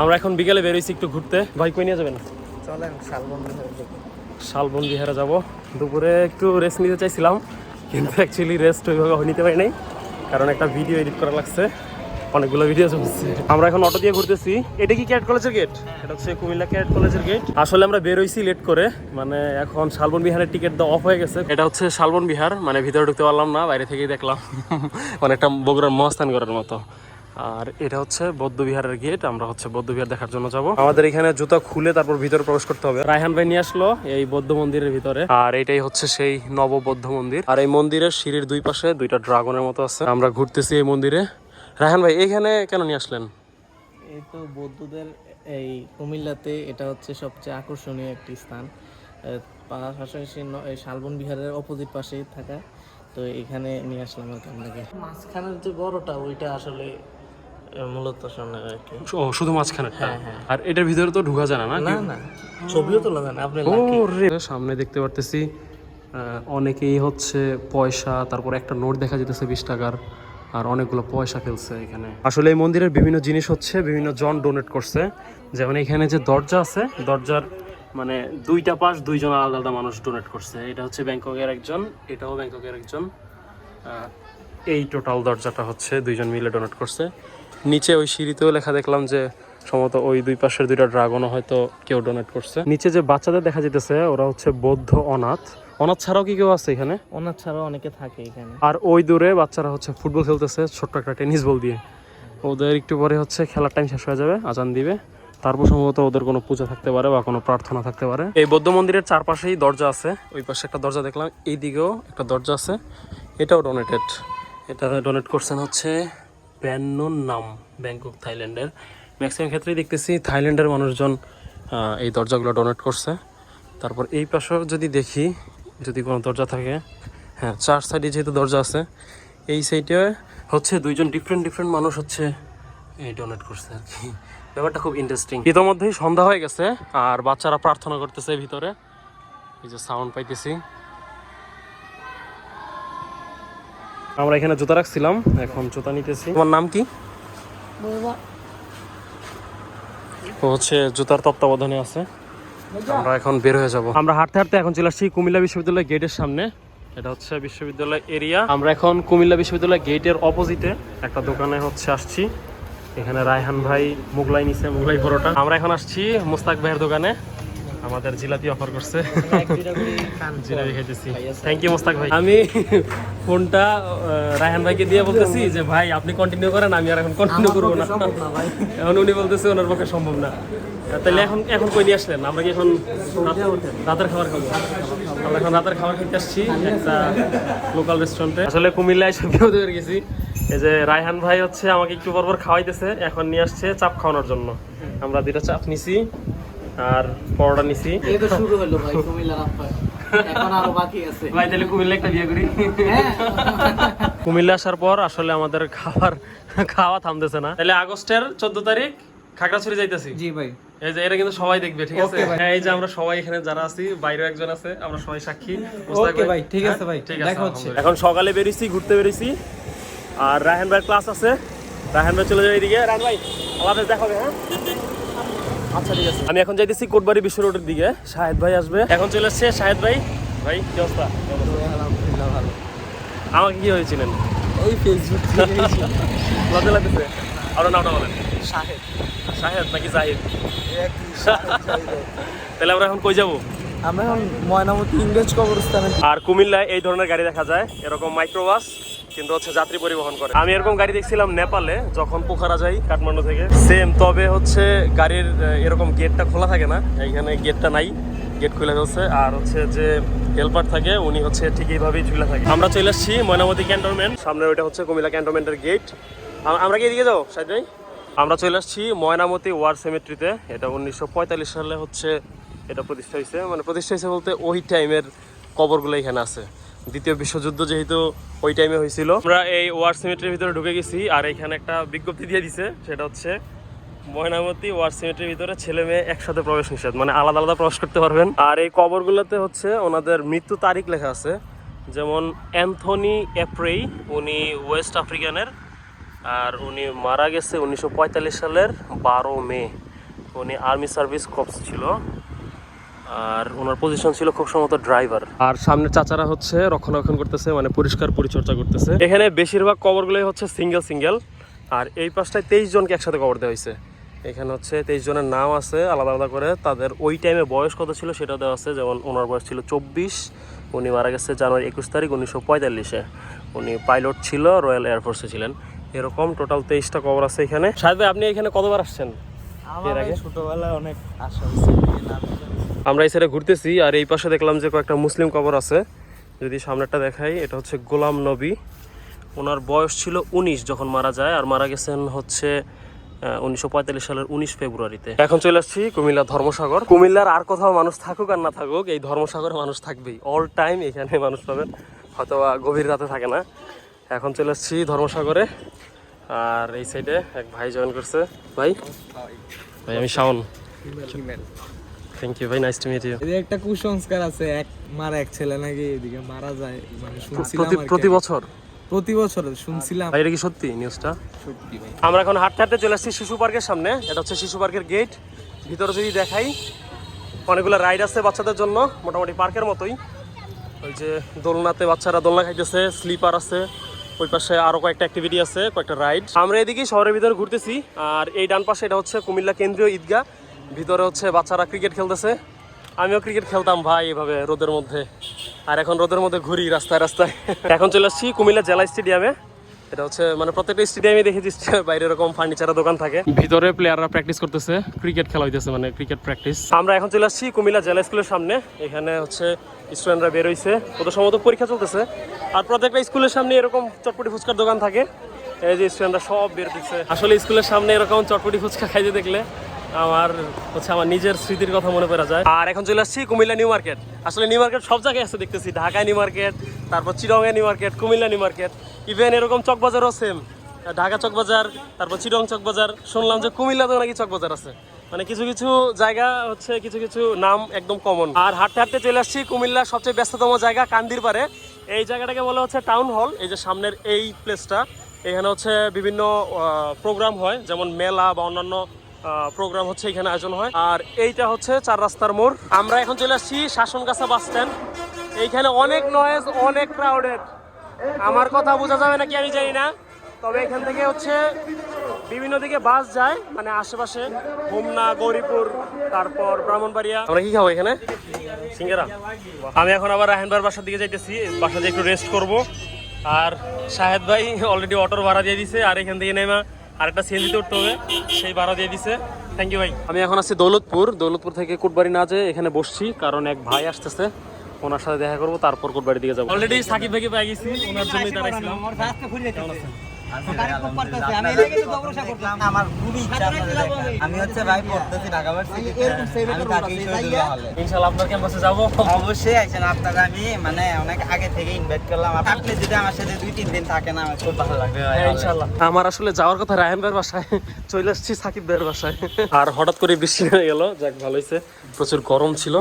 আমরা এখন বিকেলে বেরোইছি একটু ঘুরতে। ভাই কই নিয়ে যাবেন? চলেন শালবন্ধ শালবন বিহারে যাব। দুপুরে একটু রেস্ট নিতে চাইছিলাম কিন্তু অ্যাকচুয়ালি রেস্ট ওইভাবে নিতে পারি নাই কারণ একটা ভিডিও এডিট করা লাগছে অনেকগুলো ভিডিও চলছে। আমরা এখন অটো দিয়ে ঘুরতেছি। এটা কি ক্যাট কলেজের গেট এটা হচ্ছে কুমিল্লা ক্যাট কলেজের গেট আসলে আমরা বেরোইছি লেট করে মানে এখন শালবন বিহারের টিকিট দেওয়া অফ হয়ে গেছে। এটা হচ্ছে শালবন বিহার মানে ভিতরে ঢুকতে পারলাম না বাইরে থেকেই দেখলাম। অনেকটা বগুড়ার মহাস্থান করার মতো। আর এটা হচ্ছে বৌদ্ধবিহারের গেট আমরা হচ্ছে বৌদ্ধবিহার দেখার জন্য যাব। আমাদের এখানে জুতা খুলে তারপর ভিতরে প্রবেশ করতে হবে। রায়হান ভাই নিয়ে আসলো এই বৌদ্ধ মন্দিরের ভিতরে। আর এটাই হচ্ছে সেই নব বৌদ্ধ মন্দির। আর এই মন্দিরের সিঁড়ির দুই পাশে দুইটা ড্রাগনের মতো আছে। আমরা ঘুরতেছি এই মন্দিরে। রায়হান ভাই এখানে কেন নিয়ে আসলেন? এই তো বৌদ্ধদের এই কুমিল্লাতে এটা হচ্ছে সবচেয়ে আকর্ষণীয় একটি স্থান। পাশাপাশি এই শালবন বিহারের অপোজিট পাশে থাকা। তো এখানে নিয়ে আসলাম আর কি আপনাকে। মাঝখানের যে বড়টা ওইটা আসলে মূলত সামনে আর কি। ও শুধু মাঝখানেরটা? হ্যাঁ, হ্যাঁ। আর এটার ভিতরে তো ঢুকা যায় না না না। ছবিও তোলা যায় না। আপনি সামনে দেখতে পারতেছি অনেকেই হচ্ছে পয়সা তারপর একটা নোট দেখা যেতেছে বিশ টাকার আর অনেকগুলো পয়সা ফেলছে এখানে। আসলে এই মন্দিরের বিভিন্ন জিনিস হচ্ছে বিভিন্ন জন ডোনেট করছে। যেমন এখানে যে দরজা আছে দরজার মানে দুইটা পাশ দুইজন আলাদা আলাদা মানুষ ডোনেট করছে। এটা হচ্ছে ব্যাংককের একজন এটাও ব্যাংককের একজন। এই টোটাল দরজাটা হচ্ছে দুইজন মিলে ডোনেট করছে। নিচে ওই সিঁড়িতেও লেখা দেখলাম যে সম্ভবত ওই দুই পাশের দুইটা ড্রাগনও হয়তো কেউ ডোনেট করছে। নিচে যে বাচ্চাদের দেখা যেতেছে ওরা হচ্ছে বৌদ্ধ অনাথ। অনাথ ছাড়াও কি কেউ আছে এখানে? অনাথ ছাড়াও অনেকে থাকে এখানে। আর ওই দূরে বাচ্চারা হচ্ছে ফুটবল খেলতেছে ছোট্ট একটা টেনিস বল দিয়ে। ওদের একটু পরে হচ্ছে খেলার টাইম শেষ হয়ে যাবে আজান দিবে। তারপর সম্ভবত ওদের কোনো পূজা থাকতে পারে বা কোনো প্রার্থনা থাকতে পারে। এই বৌদ্ধ মন্দিরের চারপাশেই দরজা আছে ওই পাশে একটা দরজা দেখলাম এই দিকেও একটা দরজা আছে এটাও ডোনেটেড এটা ডোনেট করছেন হচ্ছে প্যান্নন নাম ব্যাংকক, থাইল্যান্ডের। ম্যাক্সিমাম ক্ষেত্রেই দেখতেছি থাইল্যান্ডের মানুষজন এই দরজাগুলো ডোনেট করছে। তারপর এই পাশেও যদি দেখি, যদি কোনো দরজা থাকে হ্যাঁ চার সাইডে যেহেতু দরজা আছে, এই সাইডে হচ্ছে দুইজন ডিফারেন্ট ডিফারেন্ট মানুষ হচ্ছে এই ডোনেট করছে আর কি। ব্যাপারটা খুব ইন্টারেস্টিং ইতোমধ্যেই সন্ধ্যা হয়ে গেছে, আর বাচ্চারা প্রার্থনা করতেছে ভিতরে। এই যে সাউন্ড পাইতেছি। আমরা এখানে জুতা রাখছিলাম এখন জুতা নিতেছি। তোমার নাম কি? ও হচ্ছে জুতার তত্ত্বাবধানে আছে। আমরা এখন বের হয়ে যাব। আমরা হাঁটতে হাঁটতে এখন চলে আসছি কুমিল্লা বিশ্ববিদ্যালয় গেটের সামনে। এটা হচ্ছে বিশ্ববিদ্যালয় এরিয়া। আমরা এখন কুমিল্লা বিশ্ববিদ্যালয় গেটের অপোজিটে একটা দোকানে হচ্ছে আসছি। এখানে রায়হান ভাই মোগলাই নিছে মোগলাই পরোটা। আমরা এখন আসছি মুস্তাক ভাইয়ের দোকানে। আমাদের জিলাপি অফার করছে। জিলাপি খাইতেছি। থ্যাংক ইউ মোস্তাক ভাই। আমি ফোনটা রায়হান ভাইকে দিয়ে বলতেছি যে ভাই আপনি কন্টিনিউ করেন আমি আর এখন কন্টিনিউ করব না। এখন উনি বলতেছে ওনার পক্ষে সম্ভব না। তাহলে এখন এখন কই নিয়ে আসলেন? আমরা কি এখন রাত- রাতের খাবার খাব? আমরা এখন রাতের খাবার খেতে আসছি একটা লোকাল রেস্টুরেন্টে আসলে কুমিল্লায় বিপদে হয়ে গেছি। এই যে রায়হান ভাই হচ্ছে আমাকে একটু পর পর খাওয়াইতেছে এখন নিয়ে আসছে চাপ খাওয়ানোর জন্য। আমরা দুইটা চাপ নিছি। আর পরোটা নিছি। এই তো শুরু হলো ভাই কুমিল্লার আপ্যায়ন এখন আরও বাকি আছে। ভাই তাহলে কুমিল্লা একটা বিয়ে করি। হ্যাঁ। কুমিল্লা আসার পর আসলে আমাদের খাবার খাওয়া থামতেছে না। তাহলে আগস্টের চোদ্দ তারিখ খাগড়াছড়ি যাইতেছি। জি ভাই। এই যে এটা কিন্তু সবাই দেখবে ঠিক আছে? এই যে আমরা সবাই এখানে যারা আছি বাইরেও একজন আছে আমরা সবাই সাক্ষী। মোস্তাক ভাই, ঠিক আছে? ভাই, দেখা হচ্ছে। এখন সকালে বেরিয়েছি ঘুরতে বেরিয়েছি। আর রায়হান ভাইয়ের ক্লাস আছে। রায়হান ভাই চলে যাবে এদিকে। রায়হান ভাই আল্লাহ হাফেজ দেখা হবে হ্যাঁ? আচ্ছা ঠিক আছে। আমি এখন যাইতেছি কোটবাড়ি বিশ্ব রোডের দিকে। শাহেদ ভাই আসবে। এখন চলে এসছে শাহেদ ভাই। ভাই কি অবস্থা? আলহামদুলিল্লাহ ভালো। আমাকে কি হয়েছিলেন এই ফেসবুক লজ্জা লাগতেছে? আরও নামটা বলেন। শাহেদ। শাহেদ নাকি জাহিদ? তাহলে আমরা এখন কই যাব? আমরা এখন ময়নামতি ইংরেজ কবরস্থানে। আর কুমিল্লায় এই ধরনের গাড়ি দেখা যায় এরকম মাইক্রোবাস কিন্তু হচ্ছে যাত্রী পরিবহন করে। আমি এরকম গাড়ি দেখছিলাম নেপালে, যখন পোখারা যাই, কাঠমান্ডু থেকে। সেম তবে হচ্ছে গাড়ির এরকম গেটটা খোলা থাকে না। এখানে গেটটা নাই গেট খুলে ফেলছে। আর হচ্ছে যে হেল্পার থাকে, উনি হচ্ছে ঠিক এইভাবেই ঝুলে থাকে। আমরা চলে আসছি ময়নামতি ক্যান্টনমেন্ট সামনে ওইটা হচ্ছে কুমিল্লা ক্যান্টনমেন্টের গেট আমরা কি এদিকে যাও সাইড ভাই? আমরা চলে আসছি ময়নামতি ওয়ার সেমেট্রিতে এটা উনিশশো পঁয়তাল্লিশ সালে হচ্ছে এটা প্রতিষ্ঠা হয়েছে। মানে প্রতিষ্ঠা হয়েছে বলতে ওই টাইমের কবরগুলো এখানে আছে। দ্বিতীয় বিশ্বযুদ্ধ যেহেতু ওই টাইমে হয়েছিল। আমরা এই ওয়ার সিমেট্রির ভিতরে ঢুকে গেছি, আর এখানে একটা বিজ্ঞপ্তি দিয়ে দিছে, সেটা হচ্ছে ময়নামতি ওয়ার সিমেট্রির ভিতরে ছেলে মেয়ে একসাথে প্রবেশ নিষেধ মানে আলাদা আলাদা প্রবেশ করতে পারবেন আর এই কবরগুলোতে হচ্ছে ওনাদের মৃত্যু তারিখ লেখা আছে, যেমন অ্যান্থনি এপ্রেই উনি ওয়েস্ট আফ্রিকানের, আর উনি মারা গেছে উনিশশো পঁয়তাল্লিশ সালের বারো মে, উনি আর্মি সার্ভিস কপস ছিল। আর ওনার পজিশন ছিল খুব সম্ভবত ড্রাইভার আর সামনে চাচারা হচ্ছে রক্ষণাবেক্ষণ করতেছে মানে পরিষ্কার পরিচর্যা করতেছে। এখানে বেশিরভাগ কবরগুলোই হচ্ছে সিঙ্গেল সিঙ্গেল আর এই পাশটায় তেইশ জনকে একসাথে কবর দেওয়া হয়েছে। এখানে হচ্ছে তেইশ জনের নাম আছে আলাদা আলাদা করে। তাদের ওই টাইমে বয়স কত ছিল সেটা দেওয়া আছে। যেমন ওনার বয়স ছিল চব্বিশ উনি মারা গেছে জানুয়ারি একুশ তারিখ উনিশশো পঁয়তাল্লিশে। উনি পাইলট ছিল রয়্যাল এয়ারফোর্সে ছিলেন। এরকম টোটাল তেইশটা কবর আছে এখানে। ভাই আপনি এখানে কতবার আসছেন? আমার আগে? ছোটবেলায় অনেক আশা আমরা এই সাইডে ঘুরতেছি আর এই পাশে দেখলাম যে কয়েকটা মুসলিম কবর আছে। যদি সামনেরটা দেখাই এটা হচ্ছে গোলাম নবী। ওনার বয়স ছিল উনিশ যখন মারা যায় আর মারা গেছেন হচ্ছে উনিশশো পঁয়তাল্লিশ সালের উনিশ ফেব্রুয়ারিতে। এখন চলে আসছি কুমিল্লা ধর্মসাগর। কুমিল্লার আর কোথাও মানুষ থাকুক আর না থাকুক এই ধর্মসাগরে মানুষ থাকবেই। অল টাইম এখানে মানুষ পাবেন। হয়তো গভীর রাতে থাকে না। এখন চলে আসছি ধর্মসাগরে। আর এই সাইডে এক ভাই জয়েন করছে। ভাই? ভাই। আমি শাওন। থ্যাংক ইউ ভাই নাইস টু মিট ইউ এদের একটা কুসংস্কার আছে এক মারা এক ছেলে নাকি এদিকে মারা যায় মানে শুনছিলাম প্রতি বছর? প্রতি বছর শুনছিলাম। ভাই এটা কি সত্যি নিউজটা সত্যি ভাই। আমরা এখন হাঁটতে হাঁটতে চলে আসছি শিশু পার্কের সামনে। এটা হচ্ছে শিশু পার্কের গেট ভিতরে যদি দেখাই অনেকগুলো রাইড আছে বাচ্চাদের জন্য মোটামুটি পার্কের মতোই। ওই যে দোলনাতে বাচ্চারা দোলনা খাইতেছে স্লিপার আছে ওই পাশে আরও কয়েকটা অ্যাক্টিভিটি আছে কয়েকটা রাইড আমরা এদিকে শহরের ভিতরে ঘুরতেছি আর এই ডান পাশে এটা হচ্ছে কুমিল্লা কেন্দ্রীয় ঈদগাহ। ভিতরে হচ্ছে বাচ্চারা ক্রিকেট খেলতেছে। আমিও ক্রিকেট খেলতাম ভাই এভাবে রোদের মধ্যে। আর এখন রোদের মধ্যে ঘুরি রাস্তায় রাস্তায়। এখন চলে আসছি কুমিল্লা জেলা স্টেডিয়ামে। এটা হচ্ছে মানে প্রত্যেকটা স্টেডিয়ামে দেখেছি বাইরে এরকম ফার্নিচারের দোকান থাকে। ভিতরে প্লেয়াররা প্র্যাকটিস করতেছে ক্রিকেট খেলা হইতেছে মানে ক্রিকেট প্র্যাকটিস আমরা এখন চলে আসছি কুমিল্লা জেলা স্কুলের সামনে। এখানে হচ্ছে স্টুডেন্টরা বের হইছে। ওদের সম্ভবত পরীক্ষা চলতেছে। আর প্রত্যেকটা স্কুলের সামনে এরকম চটপটি ফুচকার দোকান থাকে। এই যে স্টুডেন্টরা সব বের দিচ্ছে আসলে স্কুলের সামনে এরকম চটপটি ফুচকা খাইতে দেখলে আমার হচ্ছে আমার নিজের স্মৃতির কথা মনে পড়া যায়। আর এখন চলে আসছি কুমিল্লা নিউ মার্কেট। আসলে নিউ মার্কেট সব জায়গায় আছে দেখতেছি। ঢাকায় নিউ মার্কেট, তারপর চিরঙে new market, Comilla new market. Even এরকম চকবাজারও সেম ঢাকা চকবাজার, তারপর চিরং চকবাজার। শুনলাম যে কুমিল্লাতেও নাকি চকবাজার আছে। মানে কিছু কিছু জায়গা হচ্ছে কিছু কিছু নাম একদম কমন আর হাঁটতে হাঁটতে চলে আসছি কুমিল্লার সবচেয়ে ব্যস্ততম জায়গা, কান্দির পারে এই জায়গাটাকে বলা হচ্ছে টাউন হল এই যে সামনের এই প্লেসটা এখানে হচ্ছে বিভিন্ন প্রোগ্রাম হয়। যেমন মেলা বা অন্যান্য প্রোগ্রাম হচ্ছে এখানে আয়োজন হয়। আর এইটা হচ্ছে চার রাস্তার মোড়। আমরা এখন চলে আসছি শাসনগাছা বাস স্ট্যান্ড এইখানে অনেক নয়েজ অনেক ক্রাউডেড আমার কথা বোঝা যাবে নাকি আমি জানি না। তবে এখান থেকে হচ্ছে বিভিন্ন দিকে বাস যায় মানে আশেপাশে হোমনা, গৌরীপুর, তারপর ব্রাহ্মণবাড়িয়া। আমরা কি খাব এখানে? সিঙ্গারা। আমি এখন আবার রাহেনবার বাসার দিকে যাইতেছি। বাসাতে একটু রেস্ট করব। আর শাহেদ ভাই অলরেডি অটোর ভাড়া দিয়ে দিছে, আর এখান থেকে নেমা আরেকটা সিএনজিতে উঠতে হবে। সেই ভাড়া দিয়ে দিছে। থ্যাংক ইউ ভাই। আমি এখন আছি দৌলতপুর। দৌলতপুর থেকে কোটবাড়ি না যেয়ে এখানে বসছি কারণ এক ভাই আসতেছে। ওনার সাথে দেখা করব তারপর কোটবাড়ি দিকে যাব। অলরেডি সাকিব ভাইকে পেয়ে গেছি। ওনার জন্যই দাঁড়াইছিলাম। আমার খুবই ইচ্ছা আমি হচ্ছে ভাই পড়তেছি ঢাকা ভার্সিটিতে আমি থাকি শহীদুল্লাহ হলে। ইনশাল্লাহ আপনার ক্যাম্পাসে যাব। অবশ্যই আইছেন আপনারা আমি মানে অনেক আগে থেকে ইনভাইট করলাম। আপনি যদি আমার সাথে দুই তিন দিন থাকেন আমার খুব ভালো লাগবে ভাই হ্যাঁ, আমার আসলে যাওয়ার কথা রায়হান ভাইয়ের বাসায়। চলে আসছি সাকিব ভাইয়ের বাসায়। আর হঠাৎ করে বৃষ্টি হয়ে গেল। যাক ভালো হয়েছে। প্রচুর গরম ছিল।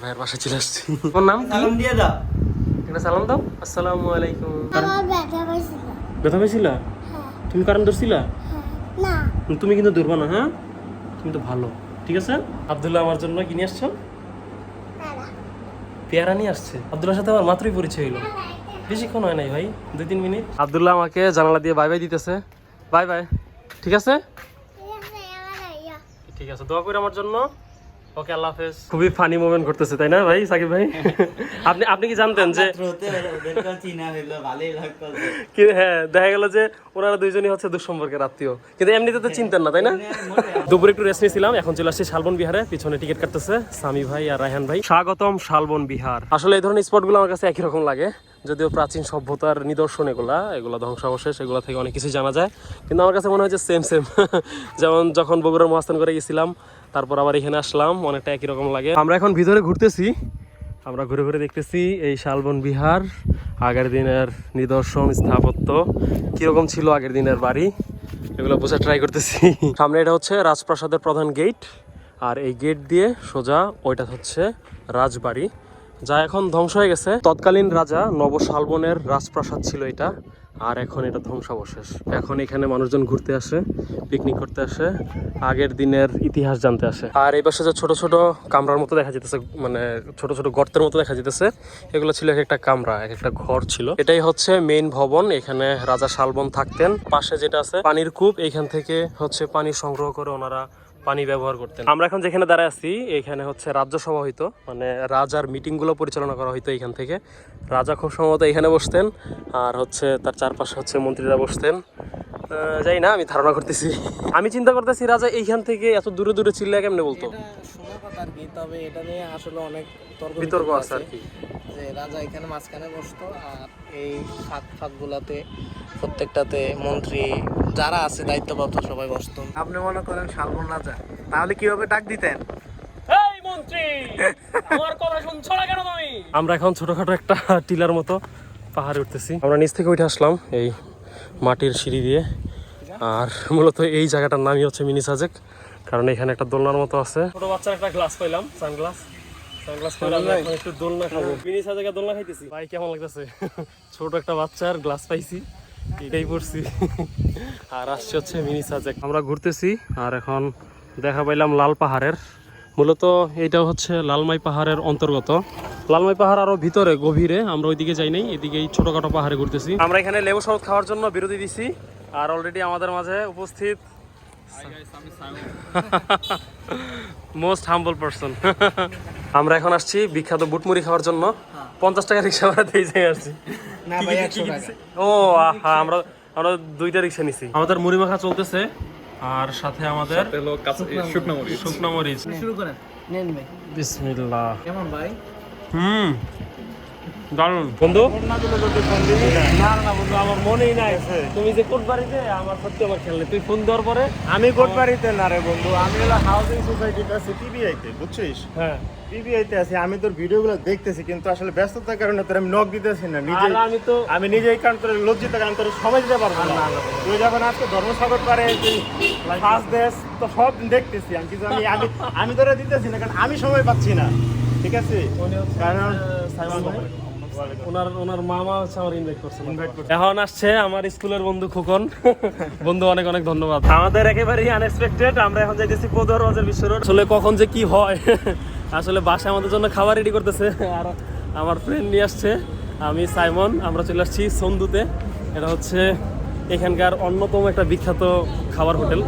ভাইয়ের বাসায় চলে আসছি। তোমার নাম কি? দিয়ে দাও। একটা সালাম দাও। আসসালামু আলাইকুম। ব্যথা পাইছিল পেয়েছিলা তুমি কারণ ধরছিলা? তুমি কিন্তু ধরবা না হ্যাঁ? তুমি তো ভালো ঠিক আছে? আবদুল্লাহ আমার জন্য কি নিয়ে আসছো? পেয়ারা। নিয়ে আসছে। আবদুল্লার সাথে আমার মাত্রই পরিচয় হলো বেশিক্ষণ হয় নাই ভাই দুই তিন মিনিট। আবদুল্লাহ আমাকে জানালা দিয়ে বাই বাই দিতেছে বাই বাই ঠিক আছে ঠিক আছে দোয়া করে আমার জন্য। ওকে আল্লাহ হাফেজ। খুবই ফানি মোমেন্ট করতেছে তাই না ভাই সাকিব ভাই? আপনি আপনি কি জানতেন যে কি হ্যাঁ দেখা গেল যে ওনারা দুইজনই হচ্ছে দুঃসম্পর্কের আত্মীয়। কিন্তু এমনিতে তো চিনতেন না তাই না? দুপুরে একটু রেস্ট নিয়েছিলাম এখন চলে আসছি শালবন বিহারে পিছনে টিকিট কাটতেছে সামি ভাই আর রায়হান ভাই। স্বাগতম শালবন বিহার। আসলে এই ধরনের স্পটগুলো আমার কাছে একই রকম লাগে যদিও প্রাচীন সভ্যতার নিদর্শন এগুলা এগুলো ধ্বংসাবশেষ এগুলো থেকে অনেক কিছু জানা যায়। কিন্তু আমার কাছে মনে হয় যে সেম সেম যেমন যখন বগুড়ার মহাস্থান করে গেছিলাম তারপর আবার এখানে আসলাম, অনেকটা একই রকম লাগে। আমরা এখন ভিতরে ঘুরতেছি। আমরা ঘুরে ঘুরে দেখতেছি এই শালবন বিহার, আগের দিনের নিদর্শন, স্থাপত্য। কীরকম ছিল আগের দিনের বাড়ি, এগুলো বোঝা ট্রাই করতেছি। সামনে এটা হচ্ছে রাজপ্রাসাদের প্রধান গেট আর এই গেট দিয়ে সোজা ওইটা হচ্ছে রাজবাড়ি। যা এখন ধ্বংস হয়ে গেছে। তৎকালীন রাজা নব শালবনের রাজপ্রাসাদ ছিল এটা। আর এখন এটা ধ্বংসাবশেষ। এখন এখানে মানুষজন ঘুরতে আসে পিকনিক করতে আসে, আগের দিনের ইতিহাস জানতে আসে। আর এই পাশে যে ছোট ছোট কামরার মতো দেখা যেতেছে মানে ছোট ছোট গর্তের মতো দেখা যেতেছে, এগুলো ছিল এক একটা কামরা, এক একটা ঘর ছিল। এটাই হচ্ছে মেইন ভবন, এখানে রাজা শালবন থাকতেন। পাশে যেটা আছে, পানির কূপ, এখান থেকে হচ্ছে পানি সংগ্রহ করে ওনারা পানি ব্যবহার করতেন। আমরা এখন যেখানে দাঁড়ায় আছি এখানে হচ্ছে রাজ্যসভা হইতো। মানে রাজার মিটিংগুলো পরিচালনা করা হইতো এখান থেকে। রাজা খুব সম্ভবত এখানে বসতেন আর হচ্ছে তার চারপাশে হচ্ছে মন্ত্রীরা বসতেন। যাই না আমি ধারণা করতেছি। আমি চিন্তা করতেছি রাজা এইখান থেকে এত দূরে দূরে চিল্লা কেমনে বলতো? আর কি তবে এটা নিয়ে আসলে অনেক তর্ক বিতর্ক আছে আর কি। যে রাজা এখানে মাঝখানে বসতো আর এই ফাঁক ফাঁক গুলাতে প্রত্যেকটাতে মন্ত্রী যারা আছে দায়িত্বপ্রাপ্ত সবাই বসতো। আপনি মনে করেন শালবন রাজা তাহলে কীভাবে ডাক দিতেন? এই মন্ত্রী আমার কথা শুনছো না কেন তুমি? আমরা এখন ছোটখাটো একটা টিলার মতো পাহাড়ে উঠতেছি। আমরা নিচ থেকে উঠে আসলাম এই মাটির সিঁড়ি দিয়ে। আর মূলত এই জায়গাটার নামই হচ্ছে মিনি সাজেক কারণ এখানে একটা দোলনার মতো আছে। ছোট বাচ্চার একটা গ্লাস পাইলাম সানগ্লাস। সানগ্লাস পাইলাম একটু দোলনা খাব। মিনি সাজেকে দোলনা খাইতেছি। ভাই কেমন লাগতেছে? ছোট একটা বাচ্চার গ্লাস পাইছি। এটাই পড়ছি। আর আসছে হচ্ছে মিনি সাজেক আমরা ঘুরতেছি, আর এখন দেখা পাইলাম লাল পাহাড়ের। মূলত এইটা হচ্ছে লালমাই পাহাড়ের অন্তর্গত। লালমাই পাহাড় আরও ভিতরে, গভীরে, আমরা ওইদিকে যাই নাই এদিকে এই ছোটখাটো পাহাড়ে ঘুরতেছি। আমরা এখানে লেবু শরবত খাওয়ার জন্য বিরতি দিছি, আর অলরেডি আমাদের মাঝে উপস্থিত মোস্ট হাম্বল পারসন। আমরা এখন আসছি বিখ্যাত বুটমুড়ি খাওয়ার জন্য। পঞ্চাশ টাকা রিক্সা ভাড়া দিয়ে আসছি। না ভাই টাকা। ও আহা আমরা আমরা দুইটা রিক্সা নিছি। আমাদের মুড়ি মাখা চলতেছে আর সাথে আমাদের শুকনো মরিচ। শুরু করেন নেন ভাই। বিসমিল্লাহ। কেমন ভাই? হুম। দারুণ বন্ধু? না না বন্ধু আমার মনেই নাই তুমি যে আমার সত্যি আমার খেয়াল তুই ফোন দেওয়ার পরে? আমি কোটবাড়িতে না রে বন্ধু আমি হলো হাউজিং সোসাইটিতে আছি বুঝছিস? হ্যাঁ। আছি আমি তোর ভিডিওগুলো দেখতেছি কিন্তু আসলে ব্যস্ততার কারণে তোর আমি নক দিতেছি না নিজে আমি তো আমি নিজেই কারণ তোর লজ্জিত কারণ তোর সময় দিতে পারব না। তুই যখন আজকে ধর্মসাগর পারে ফার্স্ট দেশ তো সব দেখতেছি আমি কিন্তু আমি আমি আমি তোরা দিতেছি না কারণ আমি সময় পাচ্ছি না। ঠিক আছে? কারণ ওনার ওনার মামা হচ্ছে আমার ইনভাইট করছে। এখন আসছে আমার স্কুলের বন্ধু খোকন। বন্ধু অনেক অনেক ধন্যবাদ। আমাদের একেবারেই আনএক্সপেক্টেড আমরা এখন যাইতেছি পদর রজের বিশ্ব রোড আসলে কখন যে কি হয় আসলে বাসায় আমাদের জন্য খাবার রেডি করতেছে। আর আমার ফ্রেন্ড নিয়ে আসছে আমি সাইমন আমরা চলে আসছি সন্দুতে এটা হচ্ছে এখানকার অন্যতম একটা বিখ্যাত খাবার হোটেল।